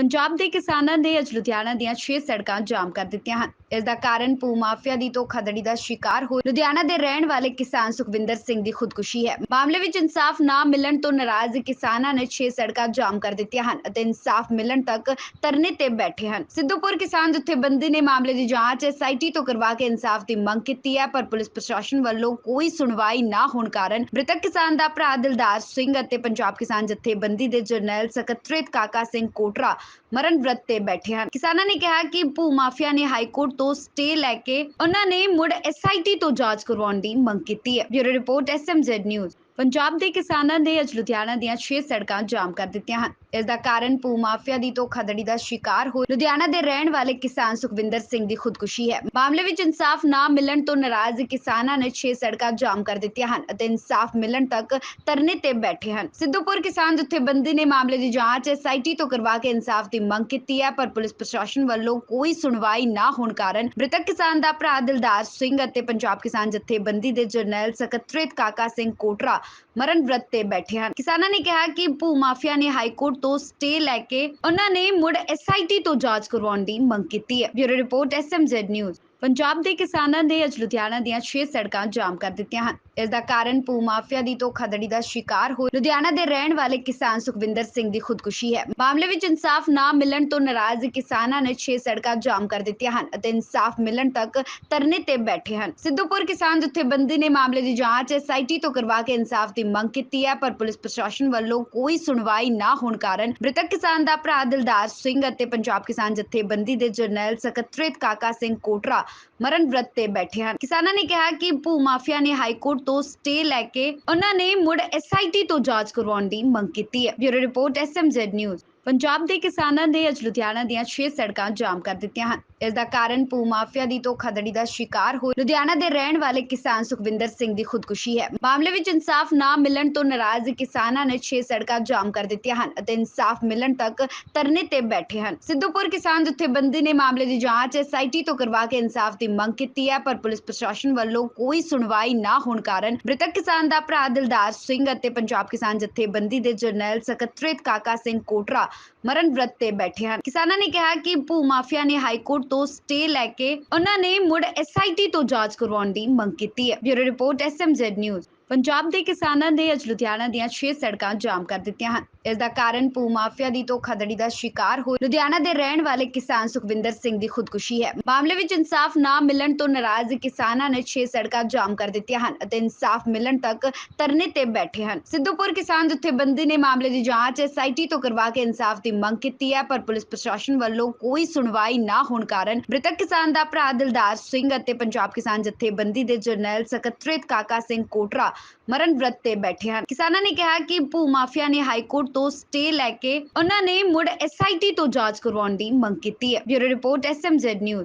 ਪੰਜਾਬ ਦੇ ਕਿਸਾਨਾਂ ਨੇ ਅੱਜ ਲੁਧਿਆਣਾ ਦੀਆਂ 6 ਸੜਕਾਂ ਜਾਮ ਕਰ ਦਿੱਤੀਆਂ ਹਨ। ਇਸ ਦਾ ਕਾਰਨ ਭੂ ਮਾਫੀਆ ਦੀ ਧੋਖਾਧੜੀ ਦਾ ਸ਼ਿਕਾਰ ਹੋਏ ਲੁਧਿਆਣਾ ਦੇ ਰਹਿਣ ਵਾਲੇ ਕਿਸਾਨ ਸੁਖਵਿੰਦਰ ਸਿੰਘ ਦੀ ਖੁਦਕੁਸ਼ੀ ਹੈ। ਮਾਮਲੇ ਵਿੱਚ ਇਨਸਾਫ ਨਾ ਮਿਲਣ ਤੋਂ ਨਾਰਾਜ਼ ਕਿਸਾਨਾਂ ਨੇ 6 ਸੜਕਾਂ ਜਾਮ ਕਰ ਦਿੱਤੀਆਂ ਹਨ ਅਤੇ ਇਨਸਾਫ ਮਿਲਣ ਤੱਕ ਧਰਨੇ ਤੇ ਬੈਠੇ ਹਨ। ਸਿੱਧੂਪੁਰ ਕਿਸਾਨ ਜਥੇਬੰਦੀ ਨੇ ਮਾਮਲੇ ਦੀ ਜਾਂਚ ਐਸਆਈਟੀ ਤੋਂ ਕਰਵਾ ਕੇ ਇਨਸਾਫ ਦੀ ਮੰਗ ਕੀਤੀ ਹੈ, ਪਰ ਪੁਲਿਸ ਪ੍ਰਸ਼ਾਸਨ ਵੱਲੋਂ ਕੋਈ ਸੁਣਵਾਈ ਨਾ ਹੋਣ ਕਾਰਨ ਮ੍ਰਿਤਕ ਕਿਸਾਨ ਦਾ ਭਰਾ ਦਿਲਦਾਰ ਸਿੰਘ ਅਤੇ ਪੰਜਾਬ ਕਿਸਾਨ ਜਥੇਬੰਦੀ ਦੇ ਜਰਨੈਲ ਸਕੱਤਰੇਤ ਕਾਕਾ ਸਿੰਘ ਕੋਟਰਾ ਮਰਨ ਵਰਤ ਤੇ ਬੈਠੇ ਹਨ। ਕਿਸਾਨਾਂ ਨੇ ਕਿਹਾ ਕਿ ਭੂ ਮਾਫੀਆ ਨੇ ਹਾਈ ਕੋਰਟ ਤੋਂ ਸਟੇ ਲੈ ਕੇ ਉਹਨਾਂ ਨੇ ਮੁੜ ਐਸਆਈਟੀ ਤੋਂ ਜਾਂਚ ਕਰਵਾਉਣ ਦੀ ਮੰਗ ਕੀਤੀ ਹੈ। Bureau report SMZ news Punjab ਦੇ ਕਿਸਾਨਾਂ ਨੇ ਅੱਜ ਲੁਧਿਆਣਾ ਦੀਆਂ 6 ਸੜਕਾਂ ਜਾਮ ਕਰ ਦਿੱਤੀਆਂ ਹਨ। ਇਸ ਦਾ ਕਾਰਨ ਭੂ ਮਾਫੀਆ ਦੀ ਧੋਖਾਧੜੀ ਦਾ ਸ਼ਿਕਾਰ ਹੋਏ ਲੁਧਿਆਣਾ ਦੇ ਰਹਿਣ ਵਾਲੇ ਕਿਸਾਨ ਸੁਖਵਿੰਦਰ ਸਿੰਘ ਦੀ ਖੁਦਕੁਸ਼ੀ ਹੈ। ਮਾਮਲੇ ਵਿੱਚ ਇਨਸਾਫ ਨਾ ਮਿਲਣ ਤੋਂ ਨਾਰਾਜ਼ ਕਿਸਾਨਾਂ ਨੇ 6 ਸੜਕਾਂ ਜਾਮ ਕਰ ਦਿੱਤੀਆਂ ਹਨ ਅਤੇ ਇਨਸਾਫ ਮਿਲਣ ਤੱਕ ਧਰਨੇ ਤੇ ਬੈਠੇ ਹਨ। ਸਿੱਧੂਪੁਰ ਕਿਸਾਨ ਜਥੇਬੰਦੀ ਨੇ ਮਾਮਲੇ ਦੀ ਜਾਂਚ ਐਸਆਈਟੀ ਤੋਂ ਕਰਵਾ ਕੇ ਇਨਸਾਫ ਦੀ ਮੰਗ ਕੀਤੀ ਹੈ, ਪਰ ਪੁਲਿਸ ਪ੍ਰਸ਼ਾਸਨ ਵੱਲੋਂ ਕੋਈ ਸੁਣਵਾਈ ਨਾ ਹੋਣ ਕਾਰਨ ਮ੍ਰਿਤਕ ਕਿਸਾਨ ਦਾ ਭਰਾ ਦਿਲਦਾਰ ਸਿੰਘ ਅਤੇ ਪੰਜਾਬ ਕਿਸਾਨ ਜਥੇਬੰਦੀ ਦੇ ਜਰਨੈਲ ਸਕੱਤਰੇਤ ਕਾਕਾ ਸਿੰਘ ਕੋਟਰਾ ਮਰਨ ਵਰਤ ਤੇ ਬੈਠੇ ਹਨ। ਕਿਸਾਨਾਂ ਨੇ ਕਿਹਾ ਕਿ ਭੂ ਮਾਫੀਆ ਨੇ ਹਾਈ ਕੋਰਟ ਤੋਂ ਸਟੇ ਲੈ ਕੇ ਉਹਨਾਂ ਨੇ ਮੁੜ ਐਸਆਈਟੀ ਤੋਂ ਜਾਂਚ ਕਰਵਾਉਣ ਦੀ ਮੰਗ ਕੀਤੀ ਹੈ। Bureau report SMZ news Punjab ਦੇ ਕਿਸਾਨਾਂ ਨੇ ਅੱਜ ਲੁਧਿਆਣਾ ਦੀਆਂ 6 ਸੜਕਾਂ ਜਾਮ ਕਰ ਦਿੱਤੀਆਂ ਹਨ। ਇਸ ਦਾ ਕਾਰਨ ਭੂ ਮਾਫੀਆ ਦੀ ਧੋਖਾਧੜੀ ਦਾ ਸ਼ਿਕਾਰ ਹੋਏ ਲੁਧਿਆਣਾ ਦੇ ਰਹਿਣ ਵਾਲੇ ਕਿਸਾਨ ਸੁਖਵਿੰਦਰ ਸਿੰਘ ਦੀ ਖੁਦਕੁਸ਼ੀ ਹੈ। ਮਾਮਲੇ ਵਿੱਚ ਇਨਸਾਫ ਨਾ ਮਿਲਣ ਤੋਂ ਨਾਰਾਜ਼ ਕਿਸਾਨਾਂ ਨੇ 6 ਸੜਕਾਂ ਜਾਮ ਕਰ ਦਿੱਤੀਆਂ ਹਨ ਅਤੇ ਇਨਸਾਫ ਮਿਲਣ ਤੱਕ ਧਰਨੇ ਤੇ ਬੈਠੇ ਹਨ। ਸਿੱਧੂਪੁਰ ਕਿਸਾਨ ਜਥੇਬੰਦੀ ਨੇ ਮਾਮਲੇ ਦੀ ਜਾਂਚ ਐਸਆਈਟੀ ਤੋਂ ਕਰਵਾ ਕੇ ਇਨਸਾਫ ਦੀ ਮੰਗ ਕੀਤੀ ਹੈ, ਪਰ ਪੁਲਿਸ ਪ੍ਰਸ਼ਾਸਨ ਵੱਲੋਂ ਕੋਈ ਸੁਣਵਾਈ ਨਾ ਹੋਣ ਕਾਰਨ ਮ੍ਰਿਤਕ ਕਿਸਾਨ ਦਾ ਭਰਾ ਦਿਲਦਾਰ ਸਿੰਘ ਅਤੇ ਪੰਜਾਬ ਕਿਸਾਨ ਜਥੇਬੰਦੀ ਦੇ ਜਨਰਲ ਸਕੱਤਰੇਤ ਕਾਕਾ ਸਿੰਘ ਕੋਟਰਾ ਮਰਨ ਵਰਤ ਤੇ ਬੈਠੇ ਹਨ। ਕਿਸਾਨਾਂ ਨੇ ਕਿਹਾ ਕਿ ਭੂ ਮਾਫੀਆ ਨੇ ਹਾਈ ਕੋਰਟ ਤੋਂ ਸਟੇ ਲੈ ਕੇ ਉਹਨਾਂ ਨੇ ਮੁੜ ਐਸਆਈਟੀ ਤੋਂ ਜਾਂਚ ਕਰਵਾਉਣ ਦੀ ਮੰਗ ਕੀਤੀ ਹੈ। Bureau report SMZ news Punjab ਦੇ ਕਿਸਾਨਾਂ ਨੇ ਅੱਜ ਲੁਧਿਆਣਾ ਦੀਆਂ 6 ਸੜਕਾਂ ਜਾਮ ਕਰ ਦਿੱਤੀਆਂ ਹਨ। ਇਸ ਦਾ ਕਾਰਨ ਭੂ ਮਾਫੀਆ ਦੀ ਧੋਖਾਧੜੀ ਦਾ ਸ਼ਿਕਾਰ ਹੋਏ ਲੁਧਿਆਣਾ ਦੇ ਰਹਿਣ ਵਾਲੇ ਕਿਸਾਨ ਸੁਖਵਿੰਦਰ ਸਿੰਘ ਦੀ ਖੁਦਕੁਸ਼ੀ ਹੈ। ਮਾਮਲੇ ਵਿੱਚ ਇਨਸਾਫ ਨਾ ਮਿਲਣ ਤੋਂ ਨਾਰਾਜ਼ ਕਿਸਾਨਾਂ ਨੇ 6 ਸੜਕਾਂ ਜਾਮ ਕਰ ਦਿੱਤੀਆਂ ਹਨ ਅਤੇ ਇਨਸਾਫ ਮਿਲਣ ਤੱਕ ਧਰਨੇ ਤੇ ਬੈਠੇ ਹਨ। ਸਿੱਧੂਪੁਰ ਕਿਸਾਨ ਜਥੇਬੰਦੀ ਨੇ ਮਾਮਲੇ ਦੀ ਜਾਂਚ ਐਸਆਈਟੀ ਤੋਂ ਕਰਵਾ ਕੇ ਇਨਸਾਫ ਦੀ ਮੰਗ ਕੀਤੀ ਹੈ, ਪਰ ਪੁਲਿਸ ਪ੍ਰਸ਼ਾਸਨ ਵੱਲੋਂ ਕੋਈ ਸੁਣਵਾਈ ਨਾ ਹੋਣ ਕਾਰਨ ਮ੍ਰਿਤਕ ਕਿਸਾਨ ਦਾ ਭਰਾ ਦਿਲਦਾਰ ਸਿੰਘ ਅਤੇ ਪੰਜਾਬ ਕਿਸਾਨ ਜਥੇਬੰਦੀ ਦੇ ਜਨਰਲ ਸਕੱਤਰੇਤ ਕਾਕਾ ਸਿੰਘ ਕੋਟਰਾ ਮਰਨ ਵਰਤ ਤੇ ਬੈਠੇ ਹਨ। ਕਿਸਾਨਾਂ ਨੇ ਕਿਹਾ ਕਿ ਭੂ ਮਾਫੀਆ ਨੇ ਹਾਈ ਕੋਰਟ ਤੋਂ ਸਟੇ ਲੈ ਕੇ ਉਹਨਾਂ ਨੇ ਮੁੜ ਐਸਆਈਟੀ ਤੋਂ ਜਾਂਚ ਕਰਵਾਉਣ ਦੀ ਮੰਗ ਕੀਤੀ ਹੈ। Bureau report SMZ news Punjab ਦੇ ਕਿਸਾਨਾਂ ਨੇ ਅੱਜ ਲੁਧਿਆਣਾ ਦੀਆਂ 6 ਸੜਕਾਂ ਜਾਮ ਕਰ ਦਿੱਤੀਆਂ ਹਨ। ਇਸ ਦਾ ਕਾਰਨ ਭੂ ਮਾਫੀਆ ਦੀ ਧੋਖਾਧੜੀ ਦਾ ਸ਼ਿਕਾਰ ਹੋਏ ਲੁਧਿਆਣਾ ਦੇ ਰਹਿਣ ਵਾਲੇ ਕਿਸਾਨ ਸੁਖਵਿੰਦਰ ਸਿੰਘ ਦੀ ਖੁਦਕੁਸ਼ੀ ਹੈ। ਮਾਮਲੇ ਵਿੱਚ ਇਨਸਾਫ ਨਾ ਮਿਲਣ ਤੋਂ ਨਾਰਾਜ਼ ਕਿਸਾਨਾਂ ਨੇ 6 ਸੜਕਾਂ ਜਾਮ ਕਰ ਦਿੱਤੀਆਂ ਹਨ ਅਤੇ ਇਨਸਾਫ ਮਿਲਣ ਤੱਕ ਧਰਨੇ ਤੇ ਬੈਠੇ ਹਨ। ਸਿੱਧੂਪੁਰ ਕਿਸਾਨ ਜਥੇਬੰਦੀ ਨੇ ਮਾਮਲੇ ਦੀ ਜਾਂਚ ਐਸਆਈਟੀ ਤੋਂ ਕਰਵਾ ਕੇ ਇਨਸਾਫ ਦੀ ਮੰਗ ਕੀਤੀ ਹੈ, ਪਰ ਪੁਲਿਸ ਪ੍ਰਸ਼ਾਸਨ ਵੱਲੋਂ ਕੋਈ ਸੁਣਵਾਈ ਨਾ ਹੋਣ ਕਾਰਨ ਮ੍ਰਿਤਕ ਕਿਸਾਨ ਦਾ ਭਰਾ ਦਿਲਦਾਰ ਸਿੰਘ ਅਤੇ ਪੰਜਾਬ ਕਿਸਾਨ ਜਥੇਬੰਦੀ ਦੇ ਜਰਨੈਲ ਸਕੱਤਰੇਤ ਕਾਕਾ ਸਿੰਘ ਕੋਟਰਾ ਮਰਨ ਵਰਤ ਤੇ ਬੈਠੇ ਹਨ। ਕਿਸਾਨਾਂ ਨੇ ਕਿਹਾ ਕਿ ਭੂ ਮਾਫੀਆ ਨੇ ਹਾਈ ਕੋਰਟ ਤੋਂ ਸਟੇ ਲੈ ਕੇ ਉਹਨਾਂ ਨੇ ਮੁੜ ਐਸਆਈਟੀ ਤੋਂ ਜਾਂਚ ਕਰਵਾਉਣ ਦੀ ਮੰਗ ਕੀਤੀ ਹੈ। Bureau report SMZ news